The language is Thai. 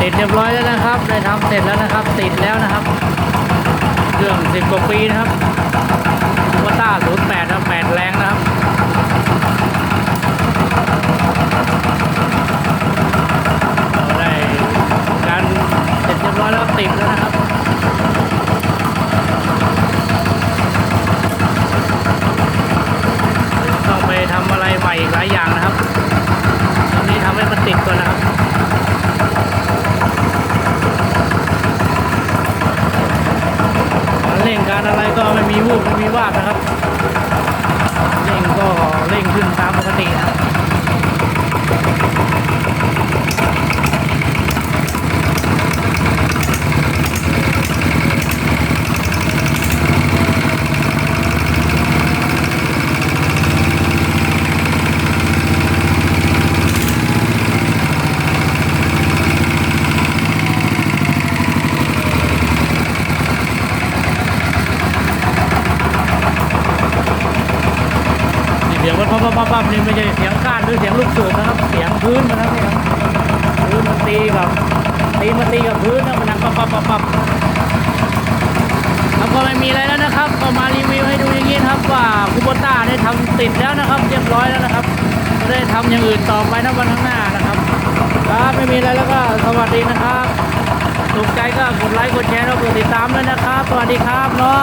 ติดเรียบร้อยแล้วนะครับ ได้ทำเสร็จแล้วนะครับ ติดแล้วนะครับ เครื่องสิบกว่าปีนะครับวต้าศูนย์แปดนะแปดแรงนะครับเราได้การเสร็จเรียบร้อยแล้วติดแล้วนะครับต้องไปทำอะไรใหม่อีกหลายอย่างนะครับตอนนี้ทำให้มันติดก่อนนะครับ กา ร่งการอะไรก็ไม่มีวูบไม่มีวาดนะครับ เร่งก็เร่งขึ้นตามปกตินะครับ นี่เสี ยงมันปั๊บปั๊บปั๊บปั๊บนี่ไม่ใช่เสียงก้านหรือเสียงลูกสูบนะครับ เสียงพื้นนะครับเนี่ยพื้นมันตีกับตีมันตีกับพื้นนะมันดังปั๊บปั๊บปั๊บปั๊บแล้วก็ไม่มีอะไรแล้วนะครับ ก็มารีวิวให้ดูอย่างนี้ครับว่าคูโบต้าได้ทำติดแล้วนะครับ เรียบร้อยแล้วนะครับจะได้ทำอย่างอื่นต่อไปนะวันข้างหน้านะครับครับไม่มีอะไรแล้วก็สวัสดีนะครับถูกใจก็กดไลค์กดแชร์แล้วกดติดตามด้วยนะครับ สวัสดีครับเนาะ